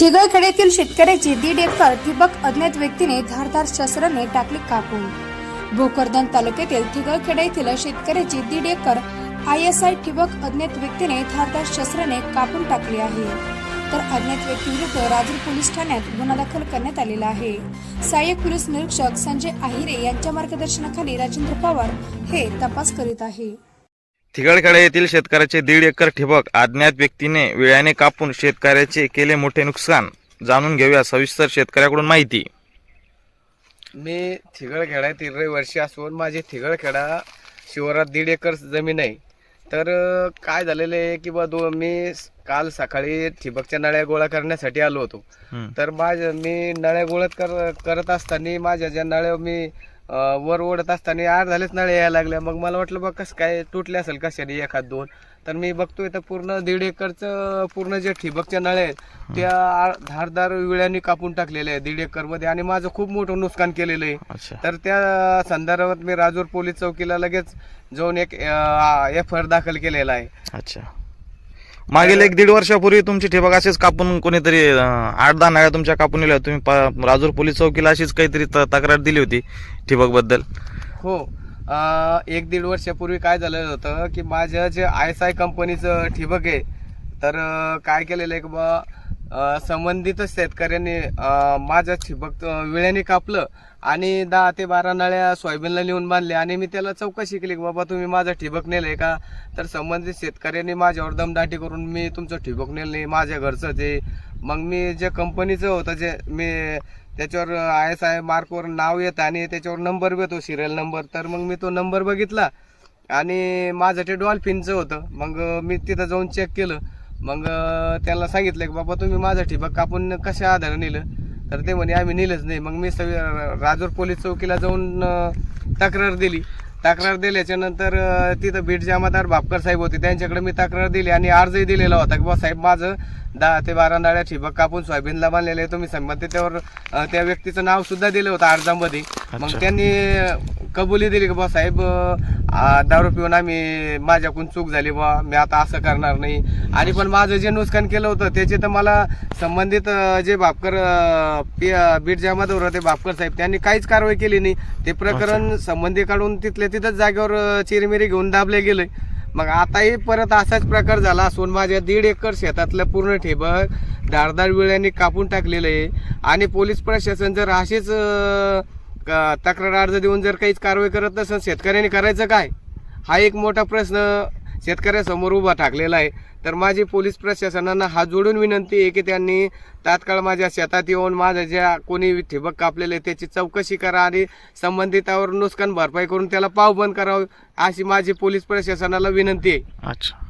ठिगळखेड्यातील शेतकऱ्याची दीड एकर ठिबक अज्ञात व्यक्तीने धारधार शस्त्राने टाकली कापून. भोकरदन तालुक्यातील ठिगळखेडा येथील शेतकऱ्याची दीड एकर आय एस आय ठिबक अज्ञात व्यक्तीने धारदार शस्त्राने कापून टाकली आहे. तर अज्ञात व्यक्तीविरुद्ध राजूर पोलीस ठाण्यात गुन्हा दाखल करण्यात आलेला आहे. सहाय्यक पोलीस निरीक्षक संजय आहिरे यांच्या मार्गदर्शनाखाली राजेंद्र पवार हे तपास करीत आहे. थिगळखेडा येथील शेतकऱ्याचे दीड एकर ठिबक अज्ञात व्यक्तीने विळ्याने कापून शेतकऱ्याचे केले मोठे नुकसान. जाणून घेऊया सविस्तर शेतकऱ्याकडून माहिती. मी थिगळखेड्यातील रहिवासी असून माझी थिगळखेडा शिवारात दीड एकर जमीन आहे. तर काय झालेलं आहे की बा दो मी काल सकाळी ठिबकच्या नळ्या गोळा करण्यासाठी आलो होतो. तर माझ्या मी नळ्या गोळ्यात कर करत असताना माझ्या ज्या नळ्या मी वर ओढत असताना आठ झालेच नळ्या यायला लागल्या मग मला वाटलं बघ कसं काय तुटले असेल कशाने एखाद दोन. तर मी बघतोय तर पूर्ण दीड एकरचं पूर्ण जे ठिबकच्या नळ्या आहेत. त्या धारदार विळ्यांनी कापून टाकलेल्या आहे दीड एकरमध्ये आणि माझं खूप मोठं नुकसान केलेलं आहे. तर त्या संदर्भात मी राजूर पोलीस चौकीला लगेच जाऊन एक एफ आर दाखल केलेला आहे. अच्छा. मागील एक दीड वर्षापूर्वी तुमची ठिबक अशीच कापून कोणीतरी आठ दहा नाळ्या तुमच्या कापून दिल्या तुम्ही पा- राजूर पोलीस चौकीला अशीच काहीतरी त- तक्रार दिली होती ठिबकबद्दल हो. अं, एक दीड वर्षापूर्वी काय झालेलं होतं की माझं जे आय एस आय कंपनीचं ठिबक आहे तर अं, काय केलेलं आहे की बा संबंधित शेतकऱ्यांनी माझ्या माझं ठिबक अं, विळ्याने कापलं आणि दहा ते बारा नळ्या सोयाबीनला नेऊन बांधले आणि मी त्याला चौकशी केली की बाबा तुम्ही माझं ठिबक नेलंय का? तर संबंधित शेतकऱ्यांनी माझ्यावर दमदाटी करून मी तुमचं ठिबक नेलं नाही माझ्या घरचं ते मग मी जे कंपनीचं होतं जे मी त्याच्यावर आय एस आय मार्कवर नाव येतं आणि त्याच्यावर नंबर येतो सिरियल नंबर. तर मग मी तो नंबर बघितला आणि माझं ते डॉल्फिनचं होतं. मग मी तिथं जाऊन चेक केलं. मग त्याला सांगितलं की बाबा तुम्ही माझं ठिबक कापून कशा आधारे नेलं? तर ते म्हणे आम्ही नेलंच नाही. मग मी सगळी राजूर पोलीस चौकीला जाऊन तक्रार दिली. तक्रार दिल्याच्या नंतर तिथं बीट जामादार भापकर साहेब होते. त्यांच्याकडे मी तक्रार दिली आणि अर्जही दिलेला होता की बा साहेब माझं दहा ते बारा नाळ्या ठिबक कापून सोयाबीनला बांधलेलं तुम्ही संबंधित त्यावर अं, त्या व्यक्तीचं नाव सुद्धा दिलं होतं अर्जामध्ये. मग. त्यांनी कबुली दिली की बा साहेब दारू पिऊन आम्ही माझ्याकडून चूक झाली बा मी आता असं करणार नाही. आणि पण माझं जे नुकसान केलं होतं त्याचे तर मला संबंधित जे अं, बीड जामादार होते भापकर साहेब त्यांनी काहीच कारवाई केली नाही. ते प्रकरण संबंधी काढून तिथल्या तिथंच जागेवर चिरमिरी घेऊन दाबले गेले. मग आताही परत असाच प्रकार झाला असून माझ्या दीड एकर शेतातलं पूर्ण ठिबक धारदार विळ्यांनी कापून टाकलेलं आहे. आणि पोलीस प्रशासन जर असेच तक्रार अर्ज देऊन जर काहीच कारवाई करत नसेल शेतकऱ्यांनी करायचं काय? हा एक मोठा प्रश्न शेतकऱ्यासमोर उभा ठाकलेला आहे. तर माझी पोलीस प्रशासनानं हात जोडून विनंती आहे की त्यांनी तात्काळ माझ्या शेतात येऊन माझ्या ज्या कोणी ठिबक कापलेले त्याची चौकशी करा आणि संबंधितावर नुकसान भरपाई करून त्याला पाव बंद करावं अशी माझी पोलीस प्रशासनाला विनंती आहे. अच्छा.